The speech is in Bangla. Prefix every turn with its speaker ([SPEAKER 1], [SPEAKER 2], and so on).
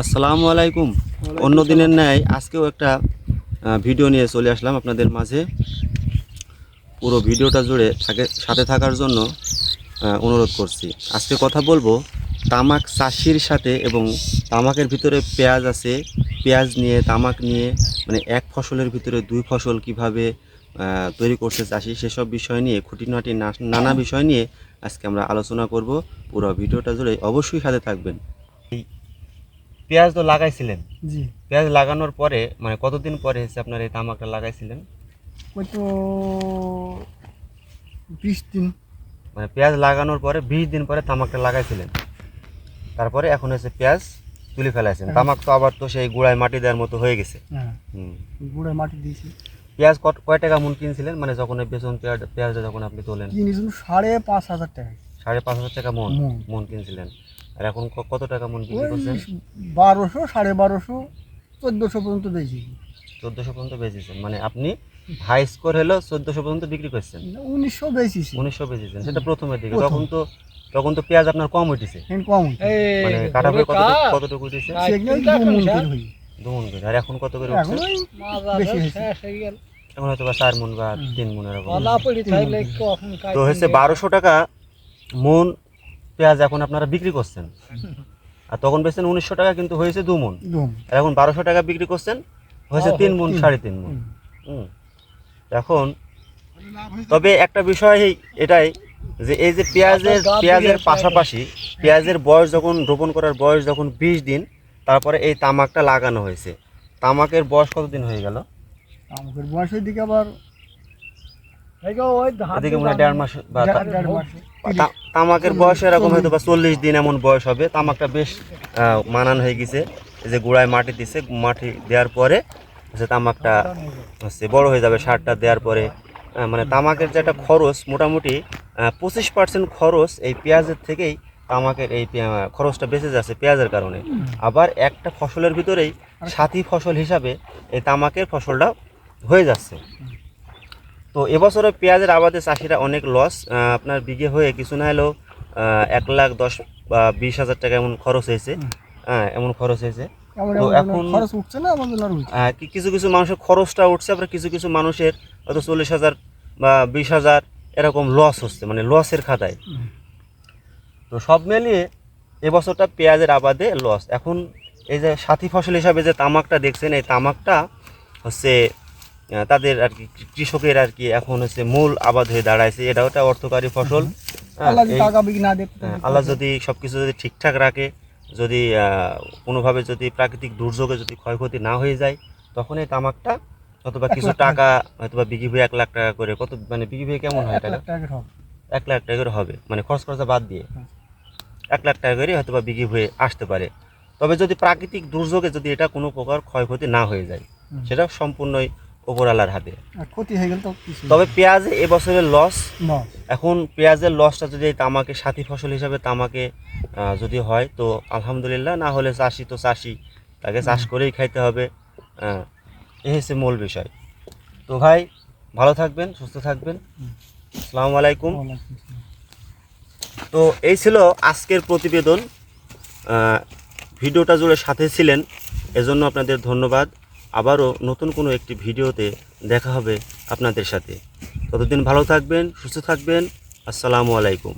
[SPEAKER 1] আসসালামু আলাইকুম। অন্য দিনের ন্যায় আজকেও একটা ভিডিও নিয়ে চলে আসলাম আপনাদের মাঝে। পুরো ভিডিওটা জুড়ে থাকে সাথে থাকার জন্য অনুরোধ করছি। আজকে কথা বলব তামাক চাষির সাথে এবং তামাকের ভিতরে পেঁয়াজ আছে। পেঁয়াজ নিয়ে তামাক নিয়ে মানে এক ফসলের ভিতরে দুই ফসল কীভাবে তৈরি করছে চাষি সেসব বিষয় নিয়ে খুঁটিনাটি নানা বিষয় নিয়ে আজকে আমরা আলোচনা করব। পুরো ভিডিওটা জুড়ে অবশ্যই সাথে থাকবেন। পেঁয়াজ তো লাগাইছিলেন।
[SPEAKER 2] জি।
[SPEAKER 1] পেঁয়াজ লাগানোর পরে মানে কতদিন পরে হচ্ছে আপনার এই তামাকটা লাগাইছিলেন?
[SPEAKER 2] ওই তো বিশ দিন।
[SPEAKER 1] মানে পেঁয়াজ লাগানোর পরে বিশ দিন পরে তামাকটা লাগাইছিলেন। তারপরে এখন হচ্ছে পেঁয়াজ তুলে ফেলাইছেন।
[SPEAKER 2] হ্যাঁ।
[SPEAKER 1] তামাক তো আবার তো সেই গুড়ায় মাটি দেওয়ার মতো হয়ে গেছে।
[SPEAKER 2] হ্যাঁ।
[SPEAKER 1] হুম।
[SPEAKER 2] গুঁড়ে মাটি দিয়েছি।
[SPEAKER 1] পেঁয়াজ কত কয় টাকা মন কিনছিলেন? মানে যখন এই বেসন পেঁয়াজ পেঁয়াজটা যখন আপনি তোলেন?
[SPEAKER 2] কিনেছিল সাড়ে পাঁচ হাজার টাকা
[SPEAKER 1] সাড়ে পাঁচ হাজার টাকা মন।
[SPEAKER 2] মন
[SPEAKER 1] কিনছিলেন। আর এখন কত টাকা মন বিক্রি করছেন?
[SPEAKER 2] বারোশো সাড়ে বারোশো চোদ্দোশো পর্যন্ত বেশি
[SPEAKER 1] চোদ্দোশো পর্যন্ত বেচেছেন। মানে আপনি হাই স্কোর হলো চোদ্দোশো পর্যন্ত বিক্রি করছেন।
[SPEAKER 2] উনিশশো বেশি
[SPEAKER 1] উনিশশো বেচেছেন। সেটা প্রথমের দিকে। তখন তো তখন তো পেঁয়াজ আপনার কম উঠেছে।
[SPEAKER 2] কম
[SPEAKER 1] মানে কাটা পরে কতটুকু কতটুকু উঠেছে?
[SPEAKER 2] মন
[SPEAKER 1] দুমন করে আর এখন কত করে উঠছে?
[SPEAKER 2] বেশি হয়েছে।
[SPEAKER 1] এখন হয়তো বা চার মন বা তিন মন এরকম তো হচ্ছে বারোশো টাকা মন পেঁয়াজ এখন আপনারা বিক্রি করছেন। আর তখন বেচছেন উনিশশো টাকা কিন্তু হয়েছে দু মন আর এখন বারোশো টাকা বিক্রি করছেন হয়েছে তিন মন সাড়ে তিন মন। এখন তবে একটা বিষয় এটাই যে এই যে পেঁয়াজের পেঁয়াজের পাশাপাশি পেঁয়াজের বয়স যখন রোপণ করার বয়স যখন বিশ দিন তারপরে এই তামাকটা লাগানো হয়েছে। তামাকের বয়স কতদিন হয়ে গেল?
[SPEAKER 2] আমাদের বয়সের দিকে আবার
[SPEAKER 1] এদিকে মনে হয় দেড় মাস বা
[SPEAKER 2] দেড়- দেড় মাস।
[SPEAKER 1] তা- তামাকের বয়স এরকম হয়তো বা চল্লিশ দিন এমন বয়স হবে। তামাকটা বেশ মানান হয়ে গেছে। যে গুড়ায় মাটি দিছে, মাটি দেওয়ার পরে যে তামাকটা হচ্ছে বড় হয়ে যাবে, সারটা দেওয়ার পরে মানে তামাকের যে একটা খরচ মোটামুটি পঁচিশ পার্সেন্ট খরচ এই পেঁয়াজের থেকেই তামাকের এই খরচটা বেঁচে যাচ্ছে পেঁয়াজের কারণে। আবার একটা ফসলের ভিতরেই সাথী ফসল হিসাবে এই তামাকের ফসলটা হয়ে যাচ্ছে। তো এবছরে পেঁয়াজের আবাদে চাষিরা অনেক লস আপনার বিঘে হয়ে কিছু না হলেও এক লাখ দশ বা বিশ হাজার টাকা এমন খরচ হয়েছে। হ্যাঁ এমন খরচ হয়েছে। তো এখন-
[SPEAKER 2] খরচ উঠছে না
[SPEAKER 1] কি- কিছু কিছু মানুষের খরচটা উঠছে আবার কিছু কিছু মানুষের হয়তো চল্লিশ হাজার বা বিশ হাজার এরকম লস হচ্ছে মানে লসের খাতায়। তো সব মিলিয়ে এবছরটা পেঁয়াজের আবাদে লস এখন এই যে সাথী ফসল হিসাবে যে তামাকটা দেখছেন এই তামাকটা হচ্ছে তাদের আর কি কৃষকের আর কি এখন হচ্ছে মূল আবাদ হয়ে দাঁড়াইছে। এটা ওটা অর্থকারী ফসল। হ্যাঁ,
[SPEAKER 2] আল্লাহ যদি
[SPEAKER 1] হ্যাঁ, যদি সব কিছু যদি ঠিকঠাক রাখে যদি কোনোভাবে যদি প্রাকৃতিক দুর্যোগে যদি ক্ষয়ক্ষতি না হয়ে যায় তখন এই তামাকটা অথবা কিছু টাকা অথবা বিঘি ভুয়ে এক লাখ টাকা করে কত মানে বিঘি ভুয়ে কেমন হয়
[SPEAKER 2] এক
[SPEAKER 1] টাকা
[SPEAKER 2] লাখ টাকা
[SPEAKER 1] এক লাখ টাকা করে হবে মানে খরচ খরচা বাদ দিয়ে। এক লাখ টাকা করে হয়তো বা বিঘি হয়ে আসতে পারে। তবে যদি প্রাকৃতিক দুর্যোগে যদি এটা কোনো প্রকার ক্ষয়ক্ষতি না হয়ে যায়। সেটা সম্পূর্ণই ওপরালার হাতে।
[SPEAKER 2] ক্ষতি হয়ে গেল তো
[SPEAKER 1] তবে পেঁয়াজে এবছরের লস এখন পেঁয়াজের লসটা যদি তামাকে সাথী ফসল হিসাবে তামাকে যদি হয় তো আলহামদুলিল্লাহ না হলে চাষি তো চাষি তাকে চাষ করেই খাইতে হবে। এই হচ্ছে মূল বিষয়। তো ভাই ভালো থাকবেন সুস্থ থাকবেন। আসসালামু আলাইকুম। তো এই ছিল আজকের প্রতিবেদন। ভিডিওটা জুড়ে সাথে ছিলেন এজন্য আপনাদের ধন্যবাদ। আবারও নতুন কোনো একটি ভিডিওতে দেখা হবে আপনাদের সাথে। ততদিন ভালো থাকবেন, সুস্থ থাকবেন। আসসালামু আলাইকুম।